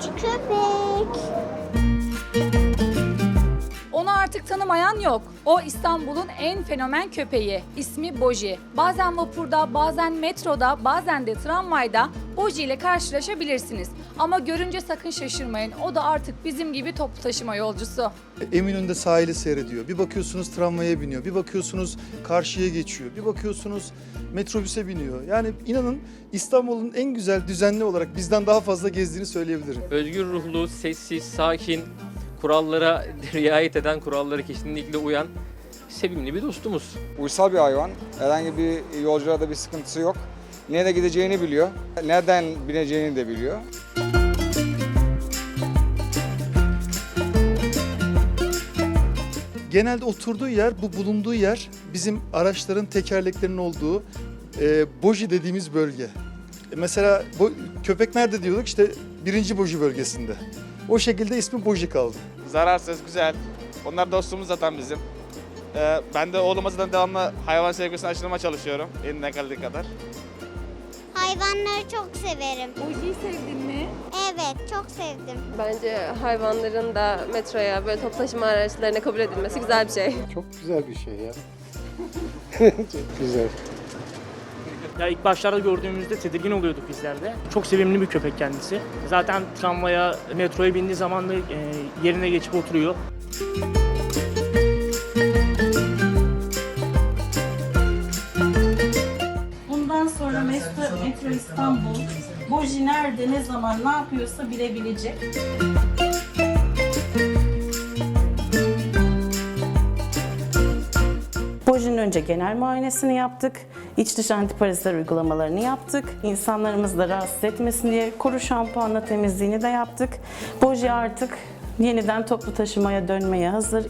Cici köpek. Artık tanımayan yok. O İstanbul'un en fenomen köpeği. İsmi Boji. Bazen vapurda, bazen metroda, bazen de tramvayda Boji ile karşılaşabilirsiniz. Ama görünce sakın şaşırmayın. O da artık bizim gibi toplu taşıma yolcusu. Eminönü'nde sahili seyrediyor. Bir bakıyorsunuz tramvaya biniyor. Bir bakıyorsunuz karşıya geçiyor. Bir bakıyorsunuz metrobüse biniyor. Yani inanın İstanbul'un en güzel düzenli olarak bizden daha fazla gezdiğini söyleyebilirim. Özgür ruhlu, sessiz, sakin, kurallara riayet eden, kurallara kesinlikle uyan sevimli bir dostumuz. Uysal bir hayvan. Herhangi bir yolcuda da bir sıkıntısı yok. Nereye gideceğini biliyor. Nereden bineceğini de biliyor. Genelde oturduğu yer, bu bulunduğu yer bizim araçların tekerleklerinin olduğu e, boji dediğimiz bölge. E, mesela bu, köpek nerede diyorduk? İşte birinci boji bölgesinde. O şekilde ismi boji kaldı. Zararsız, güzel. Onlar dostumuz zaten bizim. Ee, ben de oğluma zaten devamlı hayvan sevgisini aşılamaya çalışıyorum. Elimden geldiği kadar. Hayvanları çok severim. Boji'yi sevdin mi? Evet, çok sevdim. Bence hayvanların da metroya böyle toplu taşıma araçlarına kabul edilmesi güzel bir şey. Çok güzel bir şey ya. Çok güzel. Ya ilk başlarda gördüğümüzde tedirgin oluyorduk bizler de. Çok sevimli bir köpek kendisi. Zaten tramvaya, metroya bindiği zaman da e, yerine geçip oturuyor. Bundan sonra Metro, Metro İstanbul Boji nerede, ne zaman, ne yapıyorsa bilebilecek. Önce genel muayenesini yaptık. İç dış antiparazitler uygulamalarını yaptık. İnsanlarımızı da rahatsız etmesin diye kuru şampuanla temizliğini de yaptık. Boji artık yeniden toplu taşımaya dönmeye hazır.